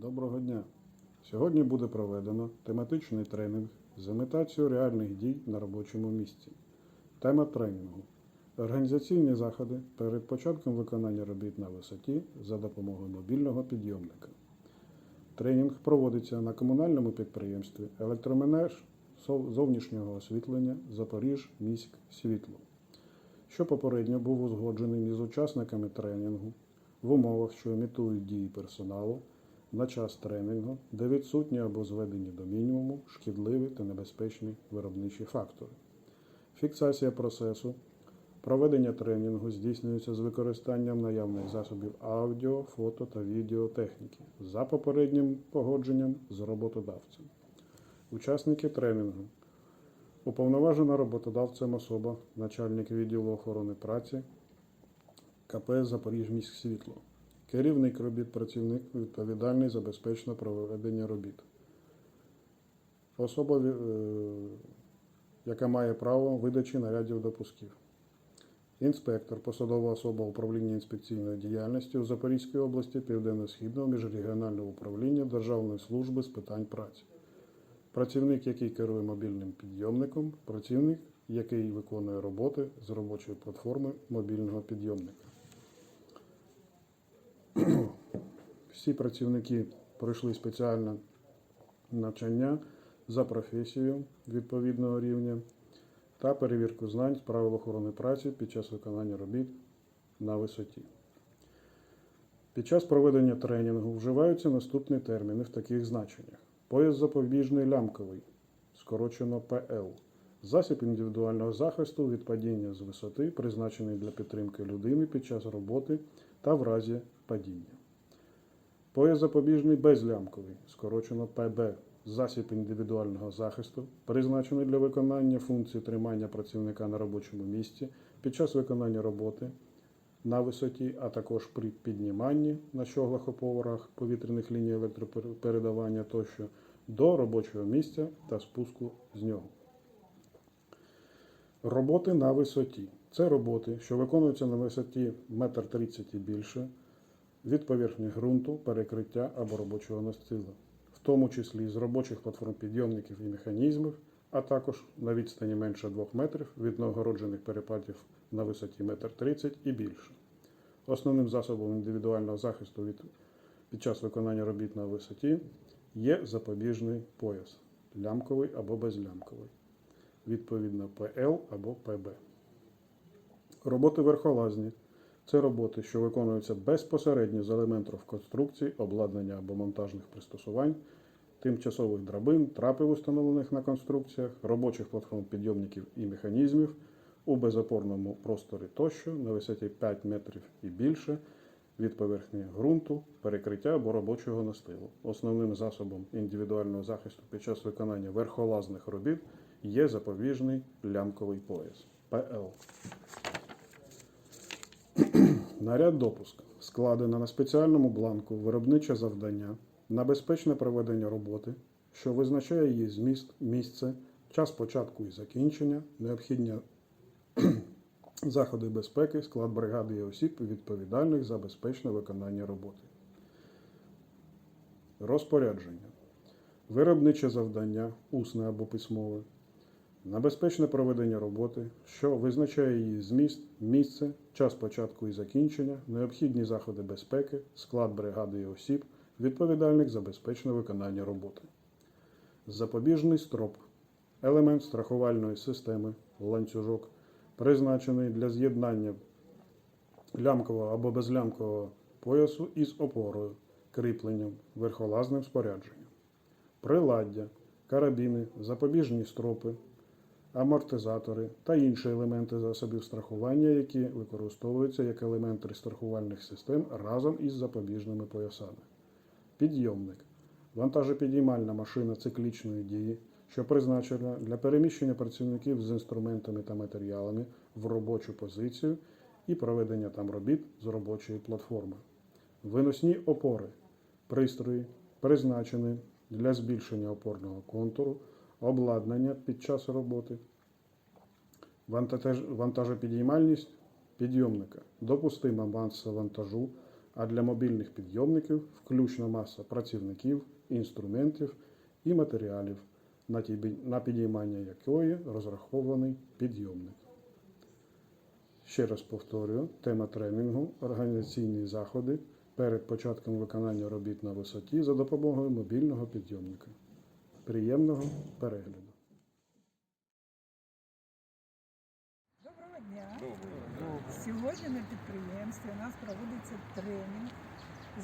Доброго дня! Сьогодні буде проведено тематичний тренінг з імітацією реальних дій на робочому місці. Тема тренінгу організаційні заходи перед початком виконання робіт на висоті за допомогою мобільного підйомника. Тренінг проводиться на комунальному підприємстві Електромереж зовнішнього освітлення Запоріж міськ світло, що попередньо був узгоджений між учасниками тренінгу в умовах, що імітують дії персоналу на час тренінгу, де відсутні або зведені до мінімуму шкідливі та небезпечні виробничі фактори. Фіксація процесу проведення тренінгу здійснюється з використанням наявних засобів аудіо, фото та відеотехніки за попереднім погодженням з роботодавцем. Учасники тренінгу. Уповноважена роботодавцем особа, начальник відділу охорони праці КП Запоріжміськсвітло. Керівник робіт працівник відповідальний за безпечне проведення робіт. Особа, е, яка має право видачі нарядів допусків. Інспектор, посадова особа управління інспекційної діяльності у Запорізькій області Південно-Східного міжрегіонального управління Державної служби з питань праці. Працівник, який керує мобільним підйомником, працівник, який виконує роботи з робочої платформи мобільного підйомника. Всі працівники пройшли спеціальне навчання за професією відповідного рівня та перевірку знань з правил охорони праці під час виконання робіт на висоті. Під час проведення тренінгу вживаються наступні терміни в таких значеннях: пояс запобіжний лямковий, скорочено ПЛ, засіб індивідуального захисту від падіння з висоти, призначений для підтримки людини під час роботи та в разі падіння. Пояс запобіжний безлямковий, скорочено ПБ, засіб індивідуального захисту, призначений для виконання функції тримання працівника на робочому місці під час виконання роботи на висоті, а також при підніманні на щоглах опорах повітряних ліній електропередавання тощо до робочого місця та спуску з нього. Роботи на висоті. Це роботи, що виконуються на висоті 1,30 м і більше від поверхні ґрунту, перекриття або робочого настила, в тому числі з робочих платформ підйомників і механізмів, а також на відстані менше 2 метрів від неогороджених перепадів на висоті 1,30 м і більше. Основним засобом індивідуального захисту від, під час виконання робіт на висоті є запобіжний пояс лямковий або безлямковий, відповідно ПЛ або ПБ. Роботи верхолазні це роботи, що виконуються безпосередньо з елементів конструкції, обладнання або монтажних пристосувань, тимчасових драбин, трапів, установлених на конструкціях, робочих платформ підйомників і механізмів у безопорному просторі тощо на висоті 5 метрів і більше від поверхні ґрунту, перекриття або робочого настилу. Основним засобом індивідуального захисту під час виконання верхолазних робіт є запобіжний лямковий пояс ПЛ. Наряд допуск складено на спеціальному бланку виробниче завдання на безпечне проведення роботи, що визначає її зміст, місце, час початку і закінчення, необхідні заходи безпеки, склад бригади і осіб, відповідальних за безпечне виконання роботи. Розпорядження. Виробниче завдання, усне або письмове, на безпечне проведення роботи, що визначає її зміст, місце, час початку і закінчення, необхідні заходи безпеки, склад бригади і осіб, відповідальних за безпечне виконання роботи. Запобіжний строп елемент страхувальної системи, ланцюжок, призначений для з'єднання лямкового або безлямкового поясу із опорою, кріпленням, верхолазним спорядженням. Приладдя, карабіни, запобіжні стропи, амортизатори та інші елементи засобів страхування, які використовуються як елементи страхувальних систем разом із запобіжними поясами. Підйомник вантажопідіймальна машина циклічної дії, що призначена для переміщення працівників з інструментами та матеріалами в робочу позицію і проведення там робіт з робочої платформи. Виносні опори пристрої, призначені для збільшення опорного контуру, обладнання під час роботи, вантажопідіймальність підйомника, допустима маса вантажу а для мобільних підйомників включно маса працівників, інструментів і матеріалів, на підіймання якої розрахований підйомник. Ще раз повторюю, тема тренінгу організаційні заходи перед початком виконання робіт на висоті за допомогою мобільного підйомника. Приємного перегляду. Доброго дня. Сьогодні на підприємстві у нас проводиться тренінг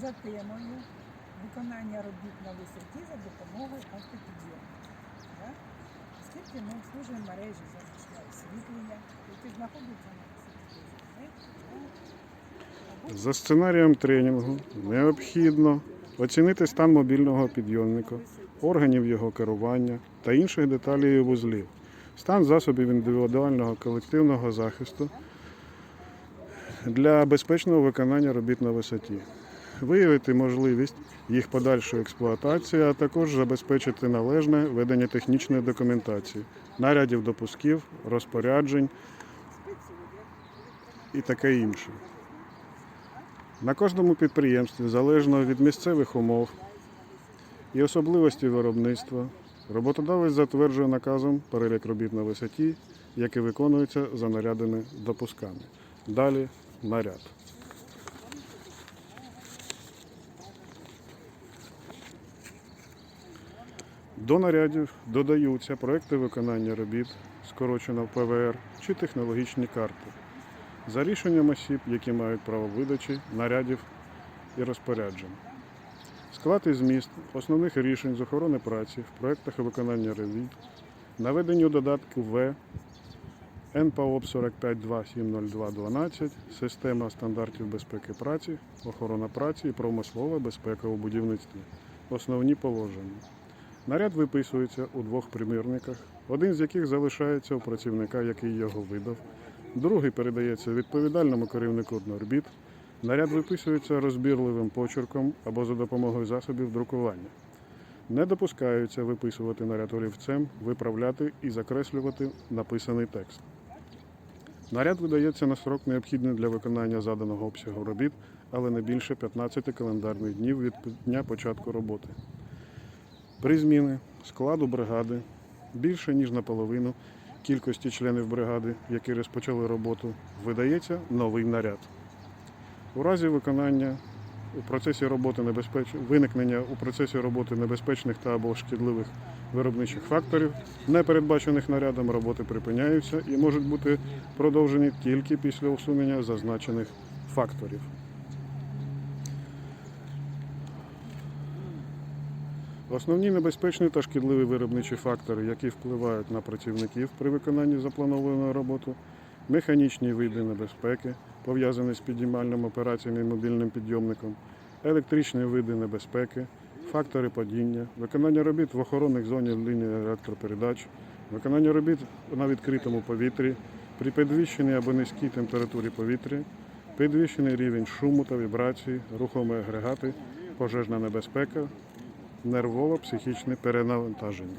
за темою виконання робіт на висоті за допомогою автопідйомників. Оскільки ми обслужуємо мережі зовнішнього освітлення, які знаходяться на висоті. За сценарієм тренінгу необхідно оцінити стан мобільного підйомника, органів його керування та інших деталей вузлів, стан засобів індивідуального колективного захисту для безпечного виконання робіт на висоті, виявити можливість їх подальшої експлуатації, а також забезпечити належне ведення технічної документації, нарядів допусків, розпоряджень і таке інше. На кожному підприємстві, залежно від місцевих умов і особливості виробництва, роботодавець затверджує наказом перелік робіт на висоті, які виконуються за нарядами допусками. Далі наряд. До нарядів додаються проекти виконання робіт, скорочено ПВР чи технологічні карти за рішенням осіб, які мають право видачі, нарядів і розпоряджень. Склад і зміст основних рішень з охорони праці в проєктах виконання робіт, наведені у додатку В НПОП 45270212, система стандартів безпеки праці, охорона праці і промислова безпека у будівництві. Основні положення. Наряд виписується у двох примірниках, один з яких залишається у працівника, який його видав, Другий передається відповідальному керівнику робіт. Наряд виписується розбірливим почерком або за допомогою засобів друкування. Не допускаються виписувати наряд олівцем, виправляти і закреслювати написаний текст. Наряд видається на срок необхідний для виконання заданого обсягу робіт, але не більше 15 календарних днів від дня початку роботи. При зміни складу бригади більше ніж наполовину кількості членів бригади, які розпочали роботу, видається новий наряд. У разі виконання у процесі роботи небезпеч... виникнення у процесі роботи небезпечних та або шкідливих виробничих факторів, не передбачених нарядом, роботи припиняються і можуть бути продовжені тільки після усунення зазначених факторів. Основні небезпечні та шкідливі виробничі фактори, які впливають на працівників при виконанні запланованої роботи, механічні види небезпеки, пов'язані з підіймальними операціями мобільним підйомником, електричні види небезпеки, фактори падіння, виконання робіт в охоронних зонах лінії електропередач, виконання робіт на відкритому повітрі, при підвищеній або низькій температурі повітря, підвищений рівень шуму та вібрації, рухомі агрегати, пожежна небезпека, нервово-психічне перенавантаження.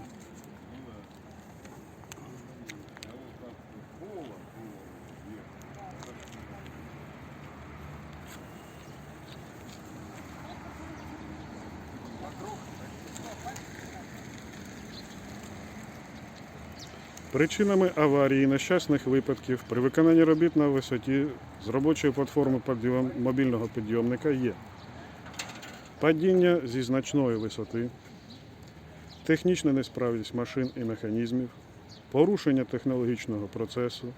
Причинами аварії нещасних випадків при виконанні робіт на висоті з робочої платформи підйом- мобільного підйомника є падіння зі значної висоти, технічна несправність машин і механізмів, порушення технологічного процесу,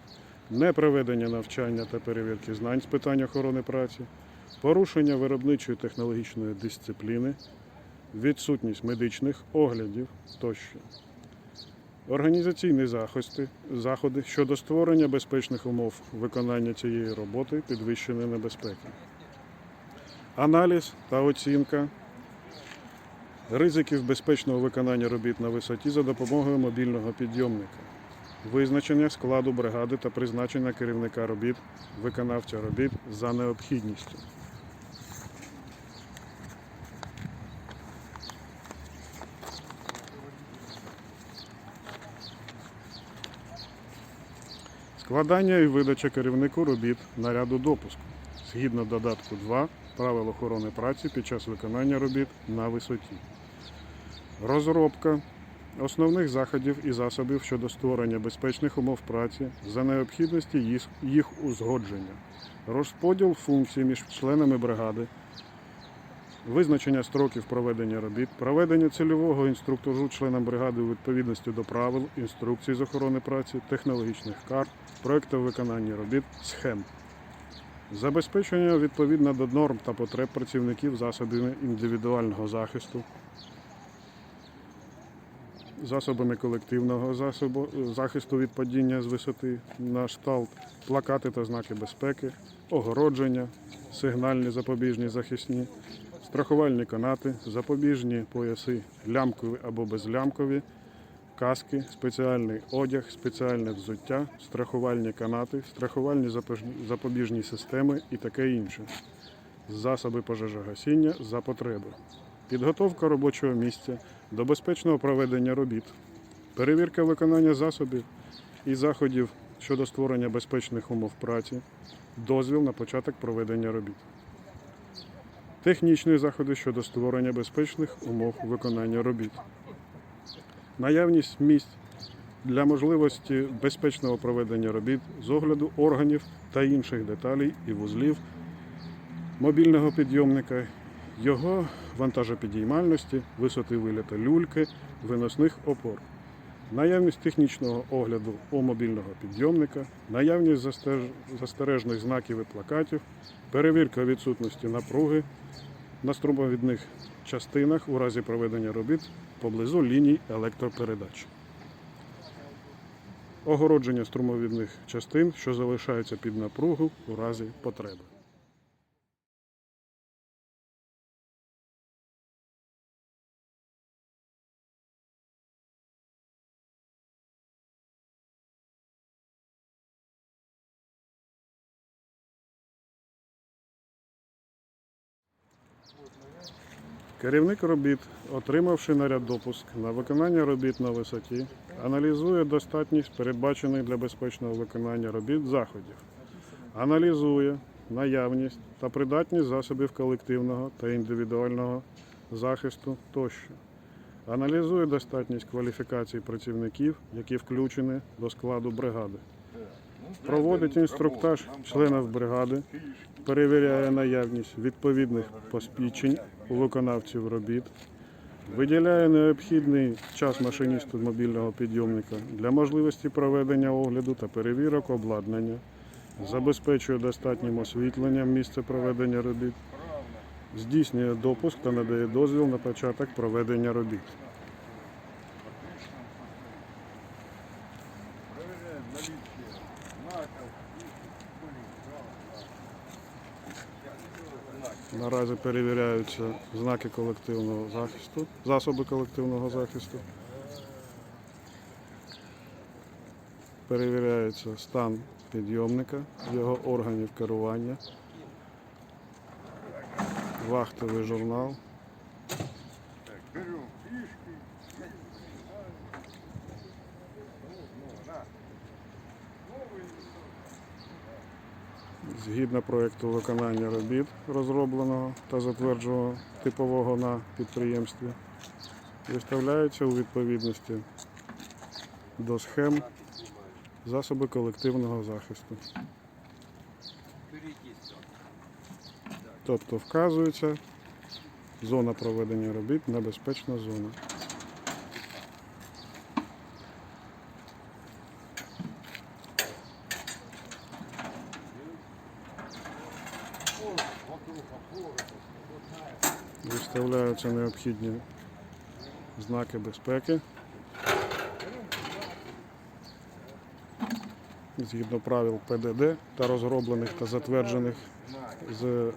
непроведення навчання та перевірки знань з питань охорони праці, порушення виробничої технологічної дисципліни, відсутність медичних оглядів тощо. Організаційні захисти, заходи щодо створення безпечних умов виконання цієї роботи підвищеної небезпеки. Аналіз та оцінка ризиків безпечного виконання робіт на висоті за допомогою мобільного підйомника. Визначення складу бригади та призначення керівника робіт, виконавця робіт за необхідністю. Складання і видача керівнику робіт наряду допуску. згідно додатку 2 правил охорони праці під час виконання робіт на висоті. Розробка основних заходів і засобів щодо створення безпечних умов праці за необхідності їх- узгодження, розподіл функцій між членами бригади, визначення строків проведення робіт, проведення цільового інструктажу членам бригади у відповідності до правил, інструкцій з охорони праці, технологічних карт, проєктів виконання робіт, схем. Забезпечення відповідно до норм та потреб працівників засобами індивідуального захисту, засобами колективного засобу, захисту від падіння з висоти на шталт, плакати та знаки безпеки, огородження, сигнальні запобіжні захисні, страхувальні канати, запобіжні пояси лямкові або безлямкові, каски, спеціальний одяг, спеціальне взуття, страхувальні канати, страхувальні запобіжні- системи і таке інше. Засоби пожежогасіння за потреби. Підготовка робочого місця до безпечного проведення робіт, перевірка виконання засобів і заходів щодо створення безпечних умов праці, дозвіл на початок проведення робіт. Технічні заходи щодо створення безпечних умов виконання робіт. Наявність місць для можливості безпечного проведення робіт з огляду органів та інших деталей і вузлів мобільного підйомника, його вантажопідіймальності, висоти виліта люльки, виносних опор. Наявність технічного огляду у мобільного підйомника, наявність застережних знаків і плакатів, перевірка відсутності напруги на струмовідних частинах у разі проведення робіт поблизу ліній електропередач. Огородження струмовідних частин, що залишаються під напругу у разі потреби. Керівник робіт, отримавши наряд допуск на виконання робіт на висоті, аналізує достатність передбачених для безпечного виконання робіт заходів, аналізує наявність та придатність засобів колективного та індивідуального захисту тощо. Аналізує достатність кваліфікацій працівників, які включені до складу бригади. Проводить інструктаж членів бригади, перевіряє наявність відповідних посвідчень у виконавців робіт, виділяє необхідний час машиністу мобільного підйомника для можливості проведення огляду та перевірок обладнання, забезпечує достатнім освітленням місце проведення робіт, здійснює допуск та надає дозвіл на початок проведення робіт. Наразі перевіряються знаки колективного захисту, засоби колективного захисту. Перевіряється стан підйомника, його органів керування, вахтовий журнал, згідно проєкту виконання робіт, розробленого та затвердженого типового на підприємстві, виставляються у відповідності до схем засоби колективного захисту. Тобто вказується зона проведення робіт, небезпечна зона. Виставляються необхідні знаки безпеки. Згідно правил ПДД та розроблених та затверджених з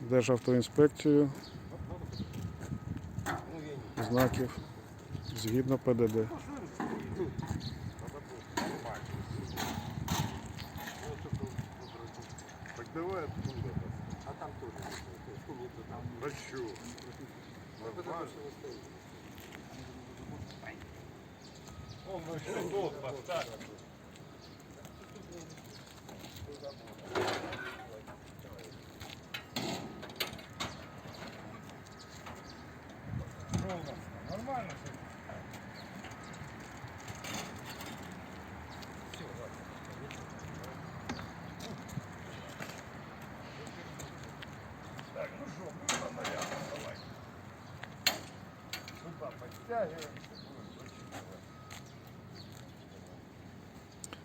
Державтоінспекцією знаків згідно ПДД.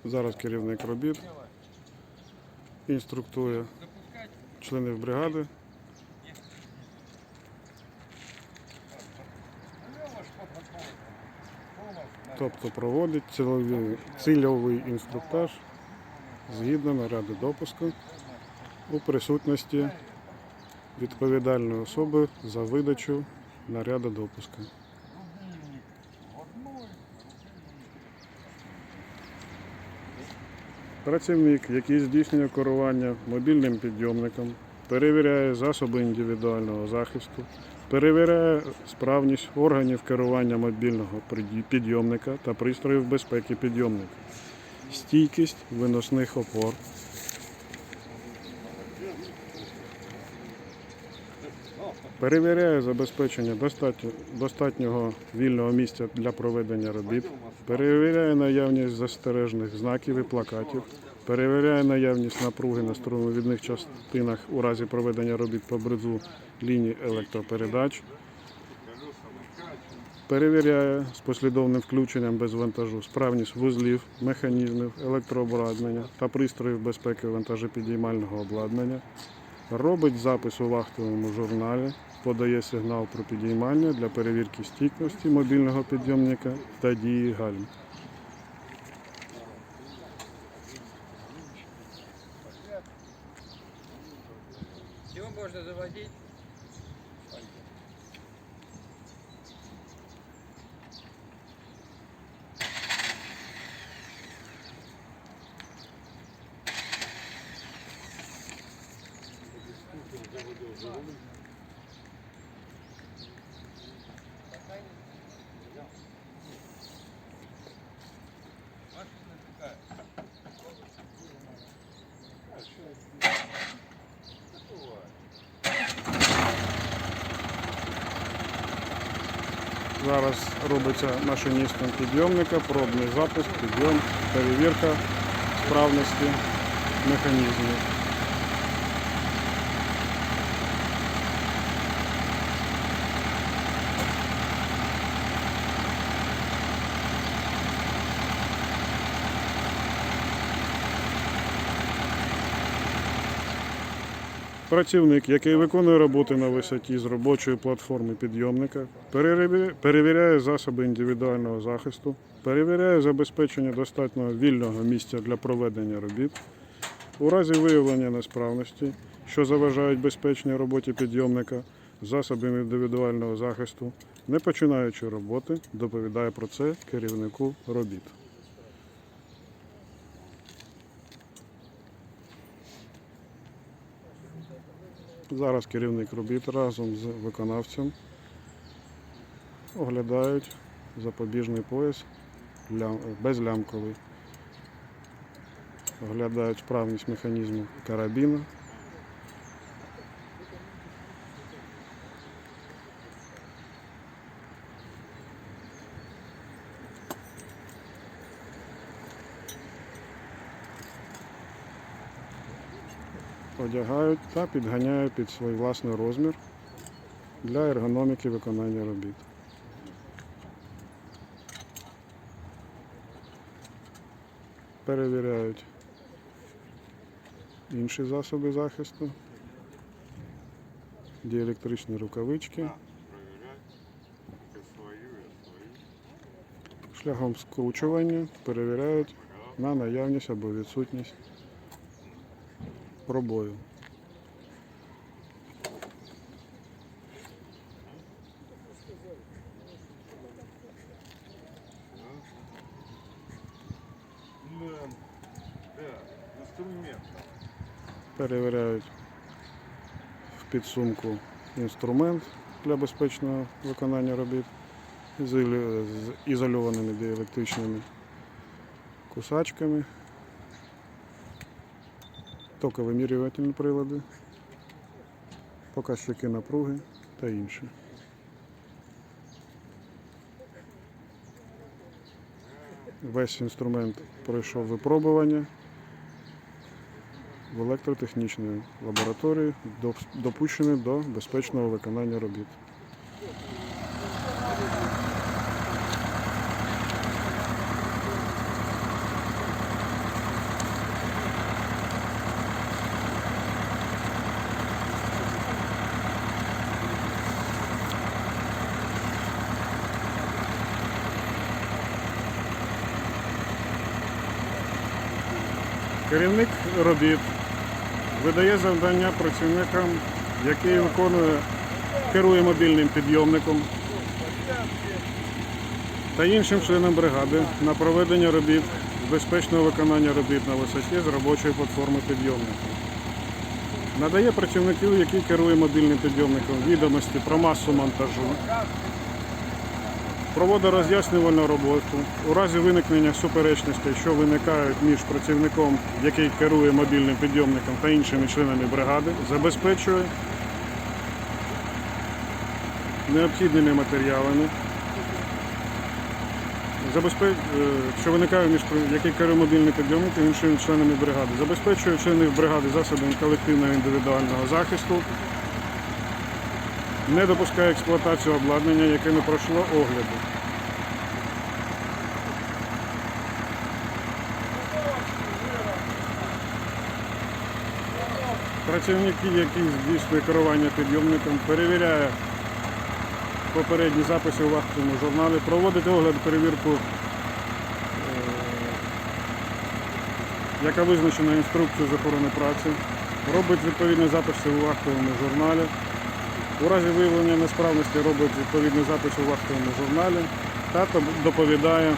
Зараз керівник робіт інструктує членів бригади. Тобто проводить цільовий, цільовий інструктаж згідно наряду допуску у присутності відповідальної особи за видачу наряду допуску. Працівник, який здійснює керування мобільним підйомником, перевіряє засоби індивідуального захисту, перевіряє справність органів керування мобільного підйомника та пристроїв безпеки підйомника, стійкість виносних опор, перевіряє забезпечення достатньо- достатнього вільного місця для проведення робіт, перевіряє наявність застережних знаків і плакатів, перевіряє наявність напруги на струмовідних частинах у разі проведення робіт по бризу ліній електропередач, перевіряє з послідовним включенням без вантажу справність вузлів, механізмів, електрообладнання та пристроїв безпеки вантажопідіймального обладнання, робить запис у вахтовому журналі, подає сигнал про підіймання для перевірки стійкості мобільного підйомника та дії гальм. Его можно заводить. Зараз робиться машиністом підйомника, пробний запуск, підйом, перевірка справності механізмів. Працівник, який виконує роботи на висоті з робочої платформи підйомника, перевіряє- засоби індивідуального захисту, перевіряє забезпечення достатньо вільного місця для проведення робіт. У разі виявлення несправності, що заважають безпечній роботі підйомника, засобів індивідуального захисту, не починаючи роботи, доповідає про це керівнику робіт. Зараз керівник робіт разом з виконавцем оглядають запобіжний пояс лям- безлямковий. Оглядають справність механізму карабіна. Одягають та підганяють під свій власний розмір для ергономіки виконання робіт. Перевіряють інші засоби захисту, діелектричні рукавички. Шляхом скручування перевіряють на наявність або відсутність пробою. Перевіряють в підсумку інструмент для безпечного виконання робіт з ізольованими діелектричними кусачками, токовимірювательні прилади, показчики напруги та інше. Весь інструмент пройшов випробування в електротехнічній лабораторії, допущений до безпечного виконання робіт. Керівник робіт видає завдання працівникам, який виконує, керує мобільним підйомником та іншим членам бригади на проведення робіт безпечного виконання робіт на висоті з робочої платформи підйомника. Надає працівнику, який керує мобільним підйомником, відомості про масу монтажу, проводить роз'яснювальну роботу. У разі виникнення суперечностей, що виникають між працівником, який керує мобільним підйомником та іншими членами бригади, забезпечує необхідними матеріалами, е, що виникає між який керує мобільним підйомником і іншими членами бригади, забезпечує членів бригади засобами колективного індивідуального захисту, не допускає експлуатацію обладнання, яке не пройшло огляду. Працівники, які здійснює керування підйомником, перевіряє попередні записи у вахтовому журналі, проводить огляд, перевірку, е, яка визначена інструкцією з охорони праці, робить відповідні записи у вахтовому журналі. У разі виявлення несправності робить відповідний запис у вахтовому журналі та доповідає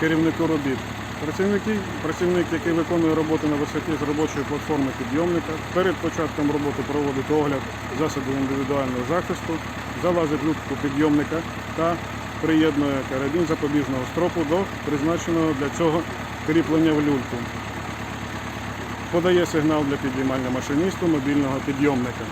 керівнику робіт. Працівники, працівник, який виконує роботу на висоті з робочої платформи підйомника, перед початком роботи проводить огляд засобів індивідуального захисту, залазить в підйомника та приєднує карабін запобіжного стропу до призначеного для цього кріплення в люльку. Подає сигнал для підіймання машиністу мобільного підйомника.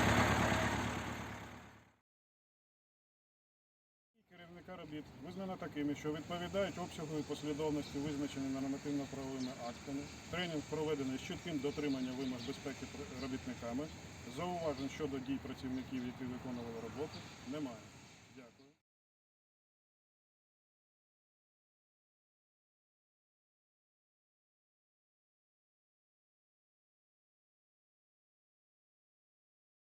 Керівника робіт визнано такими, що відповідають обсягу і послідовності, визначені нормативно-правовими актами. Тренінг проведений з чітким дотриманням вимог безпеки робітниками. Зауважень щодо дій працівників, які виконували роботу, немає.